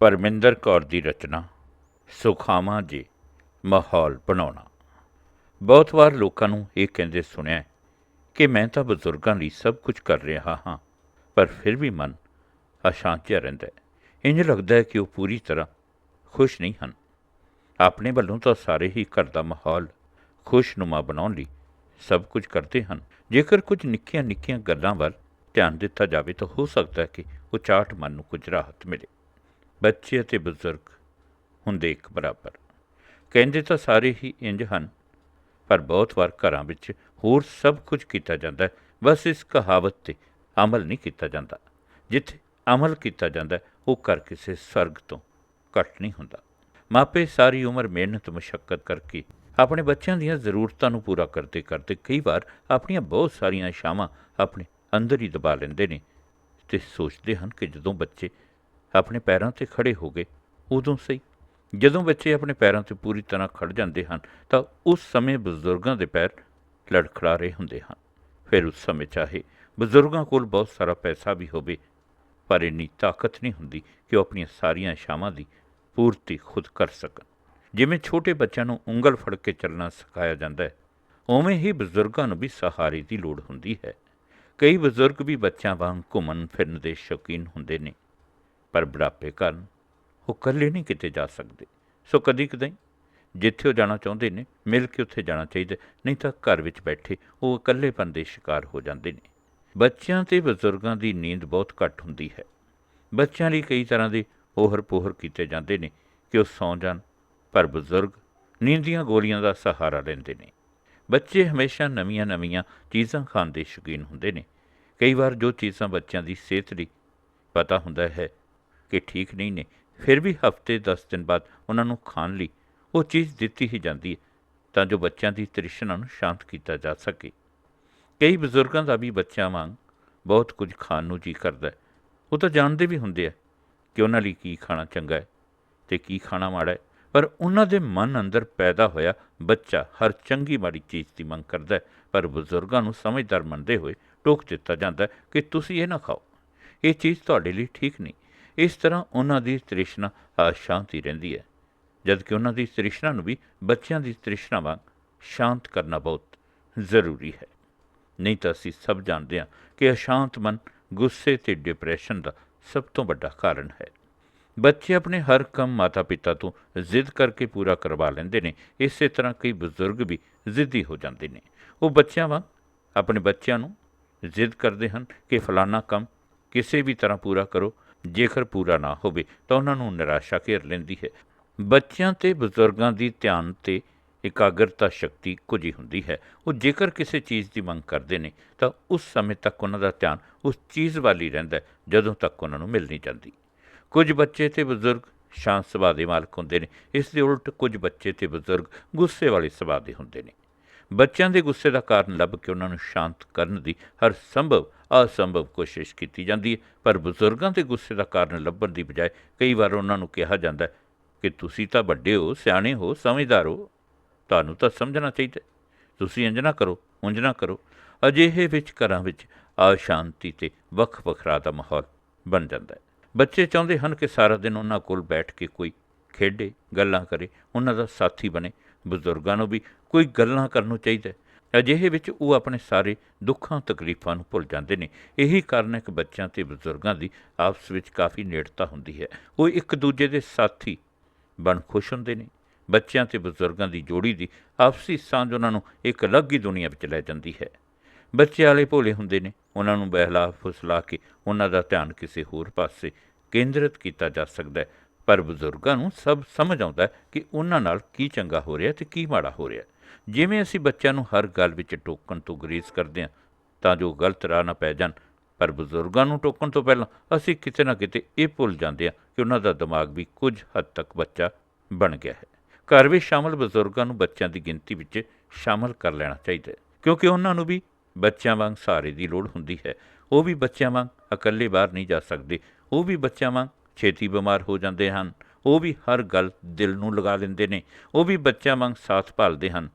ਪਰਮਿੰਦਰ ਕੌਰ ਦੀ ਰਚਨਾ, ਸੁਖਾਵਾਂ ਜੀ ਮਾਹੌਲ ਬਣਾਉਣਾ। ਬਹੁਤ ਵਾਰ ਲੋਕਾਂ ਨੂੰ ਇਹ ਕਹਿੰਦੇ ਸੁਣਿਆ ਕਿ ਮੈਂ ਤਾਂ ਬਜ਼ੁਰਗਾਂ ਲਈ ਸਭ ਕੁਝ ਕਰ ਰਿਹਾ ਹਾਂ, ਪਰ ਫਿਰ ਵੀ ਮਨ ਅਸ਼ਾਂਤ ਜਿਹਾ ਰਹਿੰਦਾ ਹੈ। ਇੰਜ ਲੱਗਦਾ ਹੈ ਕਿ ਉਹ ਪੂਰੀ ਤਰ੍ਹਾਂ ਖੁਸ਼ ਨਹੀਂ ਹਨ। ਆਪਣੇ ਵੱਲੋਂ ਤਾਂ ਸਾਰੇ ਹੀ ਘਰ ਦਾ ਮਾਹੌਲ ਖੁਸ਼ਨੁਮਾ ਬਣਾਉਣ ਲਈ ਸਭ ਕੁਝ ਕਰਦੇ ਹਨ। ਜੇਕਰ ਕੁਝ ਨਿੱਕੀਆਂ ਨਿੱਕੀਆਂ ਗੱਲਾਂ ਵੱਲ ਧਿਆਨ ਦਿੱਤਾ ਜਾਵੇ ਤਾਂ ਹੋ ਸਕਦਾ ਹੈ ਕਿ ਉਚਾਟ ਮਨ ਨੂੰ ਕੁਝ ਰਾਹਤ ਮਿਲੇ। ਬੱਚੇ ਅਤੇ ਬਜ਼ੁਰਗ ਹੁੰਦੇ ਇੱਕ ਬਰਾਬਰ। ਕਹਿੰਦੇ ਤਾਂ ਸਾਰੇ ਹੀ ਇੰਜ ਹਨ, ਪਰ ਬਹੁਤ ਵਾਰ ਘਰਾਂ ਵਿੱਚ ਹੋਰ ਸਭ ਕੁਝ ਕੀਤਾ ਜਾਂਦਾ ਹੈ। ਬਸ ਇਸ ਕਹਾਵਤ ਤੇ ਅਮਲ ਨਹੀਂ ਕੀਤਾ ਜਾਂਦਾ। ਜਿੱਥੇ ਅਮਲ ਕੀਤਾ ਜਾਂਦਾ ਉਹ ਘਰ ਕਿਸੇ ਸਵਰਗ ਤੋਂ ਘੱਟ ਨਹੀਂ ਹੁੰਦਾ। ਮਾਪੇ ਸਾਰੀ ਉਮਰ ਮਿਹਨਤ ਮੁਸ਼ਕਲ ਕਰਕੇ ਆਪਣੇ ਬੱਚਿਆਂ ਦੀਆਂ ਜ਼ਰੂਰਤਾਂ ਨੂੰ ਪੂਰਾ ਕਰਦੇ ਕਰਦੇ ਕਈ ਵਾਰ ਆਪਣੀਆਂ ਬਹੁਤ ਸਾਰੀਆਂ ਇਛਾਵਾਂ ਆਪਣੇ ਅੰਦਰ ਹੀ ਦਬਾ ਲੈਂਦੇ ਨੇ ਤੇ ਸੋਚਦੇ ਹਨ ਕਿ ਜਦੋਂ ਬੱਚੇ ਆਪਣੇ ਪੈਰਾਂ ਤੇ ਖੜੇ ਹੋ ਗਏ। ਉਦੋਂ ਸਹੀ। ਜਦੋਂ ਬੱਚੇ ਆਪਣੇ ਪੈਰਾਂ ਤੇ ਪੂਰੀ ਤਰ੍ਹਾਂ ਖੜ ਜਾਂਦੇ ਹਨ, ਤਾਂ ਉਸ ਸਮੇਂ ਬਜ਼ੁਰਗਾਂ ਦੇ ਪੈਰ ਲੜਖੜਾ ਰਹੇ ਹੁੰਦੇ ਹਨ। ਫਿਰ ਉਸ ਸਮੇਂ ਚਾਹੇ ਬਜ਼ੁਰਗਾਂ ਕੋਲ ਬਹੁਤ ਸਾਰਾ ਪੈਸਾ ਵੀ ਹੋਵੇ, ਪਰ ਇੰਨੀ ਤਾਕਤ ਨਹੀਂ ਹੁੰਦੀ ਕਿ ਉਹ ਆਪਣੀਆਂ ਸਾਰੀਆਂ ਇਛਾਵਾਂ ਦੀ ਪੂਰਤੀ ਖੁਦ ਕਰ ਸਕਣ। ਜਿਵੇਂ ਛੋਟੇ ਬੱਚਿਆਂ ਨੂੰ ਉਂਗਲ ਫੜ ਕੇ ਚੱਲਣਾ ਸਿਖਾਇਆ ਜਾਂਦਾ ਹੈ, ਉਵੇਂ ਹੀ ਬਜ਼ੁਰਗਾਂ ਨੂੰ ਵੀ ਸਹਾਰੇ ਦੀ ਲੋੜ ਹੁੰਦੀ ਹੈ। ਕਈ ਬਜ਼ੁਰਗ ਵੀ ਬੱਚਿਆਂ ਵਾਂਗ ਘੁੰਮਣ ਫਿਰਨ ਦੇ ਸ਼ੌਕੀਨ ਹੁੰਦੇ ਨੇ। ਪਰ ਬੁਢਾਪੇ ਕਾਰਨ ਉਹ ਇਕੱਲੇ ਨਹੀਂ ਕਿਤੇ ਜਾ ਸਕਦੇ। ਸੋ ਕਦੀ ਕਦਾਈ ਜਿੱਥੇ ਉਹ ਜਾਣਾ ਚਾਹੁੰਦੇ ਨੇ, ਮਿਲ ਕੇ ਉੱਥੇ ਜਾਣਾ ਚਾਹੀਦਾ, ਨਹੀਂ ਤਾਂ ਘਰ ਵਿੱਚ ਬੈਠੇ ਉਹ ਇਕੱਲੇਪਨ ਦੇ ਸ਼ਿਕਾਰ ਹੋ ਜਾਂਦੇ ਨੇ। ਬੱਚਿਆਂ ਤੇ ਬਜ਼ੁਰਗਾਂ ਦੀ ਨੀਂਦ ਬਹੁਤ ਘੱਟ ਹੁੰਦੀ ਹੈ। ਬੱਚਿਆਂ ਲਈ ਕਈ ਤਰ੍ਹਾਂ ਦੇ ਉਹਰ ਪੋਹਰ ਕੀਤੇ ਜਾਂਦੇ ਨੇ ਕਿ ਉਹ ਸੌਂ ਜਾਣ, ਪਰ ਬਜ਼ੁਰਗ ਨੀਂਦ ਦੀਆਂ ਗੋਲੀਆਂ ਦਾ ਸਹਾਰਾ ਲੈਂਦੇ ਨੇ। ਬੱਚੇ ਹਮੇਸ਼ਾ ਨਵੀਆਂ-ਨਵੀਆਂ ਚੀਜ਼ਾਂ ਖਾਣ ਦੇ ਸ਼ੌਕੀਨ ਹੁੰਦੇ ਨੇ। ਕਈ ਵਾਰ ਜੋ ਚੀਜ਼ਾਂ ਬੱਚਿਆਂ ਦੀ ਸਿਹਤ ਲਈ ਪਤਾ ਹੁੰਦਾ ਹੈ ਕਿ ਠੀਕ ਨਹੀਂ ਨੇ। ਫਿਰ ਵੀ ਹਫ਼ਤੇ 10 ਦਿਨ ਬਾਅਦ ਉਹਨਾਂ ਨੂੰ ਖਾਣ ਲਈ ਉਹ ਚੀਜ਼ ਦਿੱਤੀ ਹੀ ਜਾਂਦੀ ਹੈ, ਤਾਂ ਜੋ ਬੱਚਿਆਂ ਦੀ ਤ੍ਰਿਸ਼ਨਾ ਨੂੰ ਸ਼ਾਂਤ ਕੀਤਾ ਜਾ ਸਕੇ। ਕਈ ਬਜ਼ੁਰਗਾਂ ਦਾ ਵੀ ਬੱਚਿਆਂ ਵਾਂਗ ਬਹੁਤ ਕੁਝ ਖਾਣ ਨੂੰ ਜੀ ਕਰਦਾ ਉਹ ਤਾਂ ਜਾਣਦੇ ਵੀ ਹੁੰਦੇ ਆ ਕਿ ਉਹਨਾਂ ਲਈ ਕੀ ਖਾਣਾ ਚੰਗਾ ਹੈ ਤੇ ਕੀ ਖਾਣਾ ਮਾੜਾ ਹੈ, ਪਰ ਉਹਨਾਂ ਦੇ ਮਨ ਅੰਦਰ ਪੈਦਾ ਹੋਇਆ ਬੱਚਾ ਹਰ ਚੰਗੀ ਮਾੜੀ ਚੀਜ਼ ਦੀ ਮੰਗ ਕਰਦਾ ਹੈ। ਪਰ ਬਜ਼ੁਰਗਾਂ ਨੂੰ ਸਮਝਦਾਰ ਮੰਨਦੇ ਹੋਏ ਟੋਕ ਦਿੱਤਾ ਜਾਂਦਾ ਕਿ ਤੁਸੀਂ ਇਹ ਨਾ ਖਾਓ। ਇਹ ਚੀਜ਼ ਤੁਹਾਡੇ ਲਈ ਠੀਕ ਨਹੀਂ। ਇਸ ਤਰ੍ਹਾਂ ਉਹਨਾਂ ਦੀ ਤ੍ਰਿਸ਼ਨਾ ਅਸ਼ਾਂਤੀ ਰਹਿੰਦੀ ਹੈ ਜਦ ਕਿ ਉਹਨਾਂ ਦੀ ਤ੍ਰਿਸ਼ਨਾ ਨੂੰ ਵੀ ਬੱਚਿਆਂ ਦੀ ਤ੍ਰਿਸ਼ਨਾ ਵਾਂਗ ਸ਼ਾਂਤ ਕਰਨਾ ਬਹੁਤ ਜ਼ਰੂਰੀ ਹੈ। ਨਹੀਂ ਤਾਂ ਅਸੀਂ ਸਭ ਜਾਣਦੇ ਹਾਂ ਕਿ ਅਸ਼ਾਂਤ ਮਨ ਗੁੱਸੇ ਤੇ ਡਿਪਰੈਸ਼ਨ ਦਾ ਸਭ ਤੋਂ ਵੱਡਾ ਕਾਰਨ ਹੈ। ਬੱਚੇ ਆਪਣੇ ਹਰ ਕੰਮ ਮਾਤਾ-ਪਿਤਾ ਤੋਂ ਜ਼ਿੱਦ ਕਰਕੇ ਪੂਰਾ ਕਰਵਾ ਲੈਂਦੇ ਨੇ, ਇਸੇ ਤਰ੍ਹਾਂ ਕਈ ਬਜ਼ੁਰਗ ਵੀ ਜ਼ਿੱਦੀ ਹੋ ਜਾਂਦੇ ਨੇ। ਉਹ ਬੱਚਿਆਂ ਵਾਂਗ ਆਪਣੇ ਬੱਚਿਆਂ ਨੂੰ ਜ਼ਿੱਦ ਕਰਦੇ ਹਨ ਕਿ ਫਲਾਨਾ ਕੰਮ ਕਿਸੇ ਵੀ ਤਰ੍ਹਾਂ ਪੂਰਾ ਕਰੋ ਜੇਕਰ ਪੂਰਾ ਨਾ ਹੋਵੇ ਤਾਂ ਉਹਨਾਂ ਨੂੰ ਨਿਰਾਸ਼ਾ ਘੇਰ ਲੈਂਦੀ ਹੈ। ਬੱਚਿਆਂ ਤੇ ਬਜ਼ੁਰਗਾਂ ਦੀ ਧਿਆਨ ਤੇ ਇਕਾਗਰਤਾ ਸ਼ਕਤੀ ਕੁਝ ਹੀ ਹੁੰਦੀ ਹੈ। ਉਹ ਜੇਕਰ ਕਿਸੇ ਚੀਜ਼ ਦੀ ਮੰਗ ਕਰਦੇ ਨੇ, ਤਾਂ ਉਸ ਸਮੇਂ ਤੱਕ ਉਹਨਾਂ ਦਾ ਧਿਆਨ ਉਸ ਚੀਜ਼ ਵੱਲ ਹੀ ਰਹਿੰਦਾ ਜਦੋਂ ਤੱਕ ਉਹਨਾਂ ਨੂੰ ਮਿਲ ਨਹੀਂ ਜਾਂਦੀ। ਕੁਝ ਬੱਚੇ ਤੇ ਬਜ਼ੁਰਗ ਸ਼ਾਂਤ ਸੁਭਾਅ ਦੇ ਮਾਲਕ ਹੁੰਦੇ ਨੇ, ਇਸ ਦੇ ਉਲਟ ਕੁਝ ਬੱਚੇ ਤੇ ਬਜ਼ੁਰਗ ਗੁੱਸੇ ਵਾਲੇ ਸੁਭਾਅ ਦੇ ਹੁੰਦੇ ਨੇ। ਬੱਚਿਆਂ ਦੇ ਗੁੱਸੇ ਦਾ ਕਾਰਨ ਲੱਭ ਕੇ ਉਹਨਾਂ ਨੂੰ ਸ਼ਾਂਤ ਕਰਨ ਦੀ ਹਰ ਸੰਭਵ, ਅਸੰਭਵ ਕੋਸ਼ਿਸ਼ ਕੀਤੀ ਜਾਂਦੀ ਹੈ। ਪਰ ਬਜ਼ੁਰਗਾਂ ਦੇ ਗੁੱਸੇ ਦਾ ਕਾਰਨ ਲੱਭਣ ਦੀ ਬਜਾਏ ਕਈ ਵਾਰ ਉਹਨਾਂ ਨੂੰ ਕਿਹਾ ਜਾਂਦਾ ਹੈ ਕਿ ਤੁਸੀਂ ਤਾਂ ਵੱਡੇ ਹੋ, ਸਿਆਣੇ ਹੋ, ਸਮਝਦਾਰ ਹੋ। ਤੁਹਾਨੂੰ ਤਾਂ ਸਮਝਣਾ ਚਾਹੀਦਾ ਤੁਸੀਂ ਇੰਜ ਨਾ ਕਰੋ ਉਂਝ ਨਾ ਕਰੋ। ਅਜਿਹੇ ਵਿੱਚ ਘਰਾਂ ਵਿੱਚ ਅਸ਼ਾਂਤੀ ਤੇ ਵੱਖ ਵੱਖਰਾ ਦਾ ਮਾਹੌਲ ਬਣ ਜਾਂਦਾ ਹੈ। ਬੱਚੇ ਚਾਹੁੰਦੇ ਹਨ ਕਿ ਸਾਰਾ ਦਿਨ ਉਹਨਾਂ ਕੋਲ ਬੈਠ ਕੇ ਕੋਈ ਖੇਡੇ, ਗੱਲਾਂ ਕਰੇ, ਉਹਨਾਂ ਦਾ ਸਾਥੀ ਬਣੇ। ਬਜ਼ੁਰਗਾਂ ਨੂੰ ਵੀ ਕੋਈ ਗੱਲਾਂ ਕਰਨ ਨੂੰ ਚਾਹੀਦਾ। ਅਜਿਹੇ ਵਿੱਚ ਉਹ ਆਪਣੇ ਸਾਰੇ ਦੁੱਖਾਂ, ਤਕਲੀਫਾਂ ਨੂੰ ਭੁੱਲ ਜਾਂਦੇ ਨੇ। ਇਹੀ ਕਾਰਨ ਹੈ ਕਿ ਬੱਚਿਆਂ ਤੇ ਬਜ਼ੁਰਗਾਂ ਦੀ ਆਪਸ ਵਿੱਚ ਕਾਫੀ ਨੇੜਤਾ ਹੁੰਦੀ ਹੈ। ਉਹ ਇੱਕ ਦੂਜੇ ਦੇ ਸਾਥੀ ਬਣ ਖੁਸ਼ ਹੁੰਦੇ ਨੇ। ਬੱਚਿਆਂ ਤੇ ਬਜ਼ੁਰਗਾਂ ਦੀ ਜੋੜੀ ਦੀ ਆਪਸੀ ਸਾਂਝ ਉਹਨਾਂ ਨੂੰ ਇੱਕ ਅਲੱਗ ਹੀ ਦੁਨੀਆ ਵਿੱਚ ਲੈ ਜਾਂਦੀ ਹੈ। ਬੱਚੇ ਵਾਲੇ ਭੋਲੇ ਹੁੰਦੇ ਨੇ। ਉਹਨਾਂ ਨੂੰ ਬਹਿਲਾ ਫੁਸਲਾ ਕੇ ਉਹਨਾਂ ਦਾ ਧਿਆਨ ਕਿਸੇ ਹੋਰ ਪਾਸੇ ਕੇਂਦਰਿਤ ਕੀਤਾ ਜਾ ਸਕਦਾ ਹੈ। ਪਰ ਬਜ਼ੁਰਗਾਂ ਨੂੰ ਸਭ ਸਮਝ ਆਉਂਦਾ ਹੈ ਕਿ ਉਹਨਾਂ ਨਾਲ ਕੀ ਚੰਗਾ ਹੋ ਰਿਹਾ ਤੇ ਕੀ ਮਾੜਾ ਹੋ ਰਿਹਾ। ਜਿਵੇਂ ਅਸੀਂ ਬੱਚਿਆਂ ਨੂੰ ਹਰ ਗੱਲ ਵਿੱਚ ਟੋਕਣ ਤੋਂ ਗਰੇਜ਼ ਕਰਦੇ ਹਾਂ, ਤਾਂ ਜੋ ਗਲਤ ਰਾਹ ਨਾ ਪੈ ਜਾਣ। ਪਰ ਬਜ਼ੁਰਗਾਂ ਨੂੰ ਟੋਕਣ ਤੋਂ ਪਹਿਲਾਂ ਅਸੀਂ ਕਿਤੇ ਨਾ ਕਿਤੇ ਇਹ ਭੁੱਲ ਜਾਂਦੇ ਹਾਂ ਕਿ ਉਹਨਾਂ ਦਾ ਦਿਮਾਗ ਵੀ ਕੁਝ ਹੱਦ ਤੱਕ ਬੱਚਾ ਬਣ ਗਿਆ ਹੈ। ਘਰ ਵਿੱਚ ਸ਼ਾਮਲ ਬਜ਼ੁਰਗਾਂ ਨੂੰ ਬੱਚਿਆਂ ਦੀ ਗਿਣਤੀ ਵਿੱਚ ਸ਼ਾਮਲ ਕਰ ਲੈਣਾ ਚਾਹੀਦਾ ਹੈ, ਕਿਉਂਕਿ ਉਹਨਾਂ ਨੂੰ ਵੀ ਬੱਚਿਆਂ ਵਾਂਗ ਸਹਾਰੇ ਦੀ ਲੋੜ ਹੁੰਦੀ ਹੈ। ਉਹ ਵੀ ਬੱਚਿਆਂ ਵਾਂਗ ਇਕੱਲੇ ਬਾਹਰ ਨਹੀਂ ਜਾ ਸਕਦੇ। ਉਹ ਵੀ ਬੱਚਿਆਂ ਵਾਂਗ ਛੇਤੀ ਬਿਮਾਰ ਹੋ ਜਾਂਦੇ ਹਨ। ਉਹ ਵੀ ਹਰ ਗੱਲ ਦਿਲ ਨੂੰ ਲਗਾ ਲੈਂਦੇ ਨੇ। ਉਹ ਵੀ ਬੱਚਿਆਂ ਵਾਂਗ ਸਾਥ ਭਾਲਦੇ ਹਨ।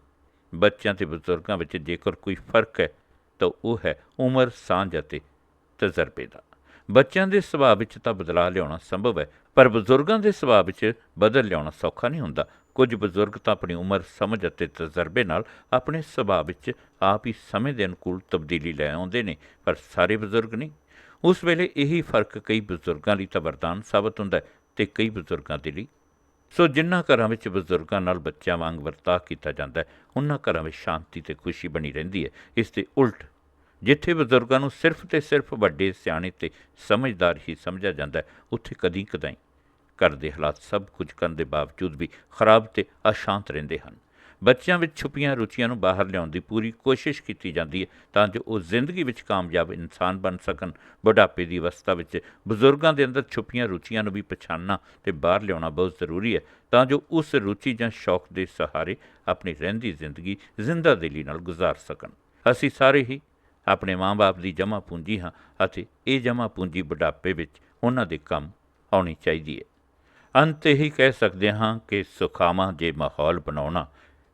ਬੱਚਿਆਂ ਤੇ ਬਜ਼ੁਰਗਾਂ ਵਿੱਚ ਜੇਕਰ ਕੋਈ ਫ਼ਰਕ ਹੈ, ਤਾਂ ਉਹ ਹੈ ਉਮਰ, ਸਾਂਝ ਅਤੇ ਤਜਰਬੇ ਦਾ। ਬੱਚਿਆਂ ਦੇ ਸੁਭਾਅ ਵਿੱਚ ਤਾਂ ਬਦਲਾਅ ਲਿਆਉਣਾ ਸੰਭਵ ਹੈ, ਪਰ ਬਜ਼ੁਰਗਾਂ ਦੇ ਸੁਭਾਅ ਵਿੱਚ ਬਦਲ ਲਿਆਉਣਾ ਸੌਖਾ ਨਹੀਂ ਹੁੰਦਾ। ਕੁਝ ਬਜ਼ੁਰਗ ਤਾਂ ਆਪਣੀ ਉਮਰ, ਸਮਝ ਅਤੇ ਤਜਰਬੇ ਨਾਲ ਆਪਣੇ ਸੁਭਾਅ ਵਿੱਚ ਆਪ ਹੀ ਸਮੇਂ ਦੇ ਅਨੁਕੂਲ ਤਬਦੀਲੀ ਲੈ ਆਉਂਦੇ ਨੇ, ਪਰ ਸਾਰੇ ਬਜ਼ੁਰਗ ਨਹੀਂ। ਉਸ ਵੇਲੇ ਇਹੀ ਫ਼ਰਕ ਕਈ ਬਜ਼ੁਰਗਾਂ ਲਈ ਤਾਂ ਵਰਦਾਨ ਸਾਬਤ ਹੁੰਦਾ ਹੈ ਤੇ ਕਈ ਬਜ਼ੁਰਗਾਂ ਦੇ ਲਈ ਸੋ ਜਿਨ੍ਹਾਂ ਘਰਾਂ ਵਿੱਚ ਬਜ਼ੁਰਗਾਂ ਨਾਲ ਬੱਚਿਆਂ ਵਾਂਗ ਵਰਤਾਅ ਕੀਤਾ ਜਾਂਦਾ ਹੈ, ਉਹਨਾਂ ਘਰਾਂ ਵਿੱਚ ਸ਼ਾਂਤੀ ਤੇ ਖੁਸ਼ੀ ਬਣੀ ਰਹਿੰਦੀ ਹੈ। ਇਸ ਦੇ ਉਲਟ ਜਿੱਥੇ ਬਜ਼ੁਰਗਾਂ ਨੂੰ ਸਿਰਫ ਤੇ ਸਿਰਫ ਵੱਡੇ, ਸਿਆਣੇ ਤੇ ਸਮਝਦਾਰ ਹੀ ਸਮਝਿਆ ਜਾਂਦਾ ਹੈ, ਉੱਥੇ ਕਦੀ ਕਦਾਈ ਘਰ ਦੇ ਹਾਲਾਤ ਸਭ ਕੁਝ ਕਰਨ ਦੇ ਬਾਵਜੂਦ ਵੀ ਖਰਾਬ ਤੇ ਅਸ਼ਾਂਤ ਰਹਿੰਦੇ ਹਨ। ਬੱਚਿਆਂ ਵਿੱਚ ਛੁਪੀਆਂ ਰੁਚੀਆਂ ਨੂੰ ਬਾਹਰ ਲਿਆਉਣ ਦੀ ਪੂਰੀ ਕੋਸ਼ਿਸ਼ ਕੀਤੀ ਜਾਂਦੀ ਹੈ ਤਾਂ ਜੋ ਉਹ ਜ਼ਿੰਦਗੀ ਵਿੱਚ ਕਾਮਯਾਬ ਇਨਸਾਨ ਬਣ ਸਕਣ। ਬੁਢਾਪੇ ਦੀ ਅਵਸਥਾ ਵਿੱਚ ਬਜ਼ੁਰਗਾਂ ਦੇ ਅੰਦਰ ਛੁਪੀਆਂ ਰੁਚੀਆਂ ਨੂੰ ਵੀ ਪਛਾਣਨਾ ਤੇ ਬਾਹਰ ਲਿਆਉਣਾ ਬਹੁਤ ਜ਼ਰੂਰੀ ਹੈ ਤਾਂ ਜੋ ਉਸ ਰੁਚੀ ਜਾਂ ਸ਼ੌਕ ਦੇ ਸਹਾਰੇ ਆਪਣੀ ਰਹਿੰਦੀ ਜ਼ਿੰਦਗੀ ਜ਼ਿੰਦਾ ਦਿਲੀ ਨਾਲ ਗੁਜ਼ਾਰ ਸਕਣ। ਅਸੀਂ ਸਾਰੇ ਹੀ ਆਪਣੇ ਮਾਂ-ਬਾਪ ਦੀ ਜਮ੍ਹਾਂ ਪੂੰਜੀ ਹਾਂ ਅਤੇ ਇਹ ਜਮ੍ਹਾਂ ਪੂੰਜੀ ਬੁਢਾਪੇ ਵਿੱਚ ਉਹਨਾਂ ਦੇ ਕੰਮ ਆਉਣੀ ਚਾਹੀਦੀ ਹੈ। ਅੰਤ ਇਹੀ ਕਹਿ ਸਕਦੇ ਹਾਂ ਕਿ ਸੁਖਾਵਾਂ ਜੇ ਮਾਹੌਲ ਬਣਾਉਣਾ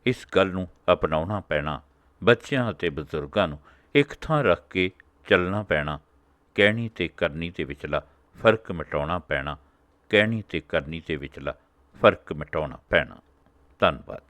ਇਸ ਗੱਲ ਨੂੰ ਅਪਣਾਉਣਾ ਪੈਣਾ, ਬੱਚਿਆਂ ਅਤੇ ਬਜ਼ੁਰਗਾਂ ਨੂੰ ਇੱਕ ਥਾਂ ਰੱਖ ਕੇ ਚੱਲਣਾ ਪੈਣਾ, ਕਹਿਣੀ ਤੇ ਕਰਨੀ ਦੇ ਵਿਚਲਾ ਫ਼ਰਕ ਮਿਟਾਉਣਾ ਪੈਣਾ, ਕਹਿਣੀ ਤੇ ਕਰਨੀ ਦੇ ਵਿਚਲਾ ਫ਼ਰਕ ਮਿਟਾਉਣਾ ਪੈਣਾ। ਧੰਨਵਾਦ।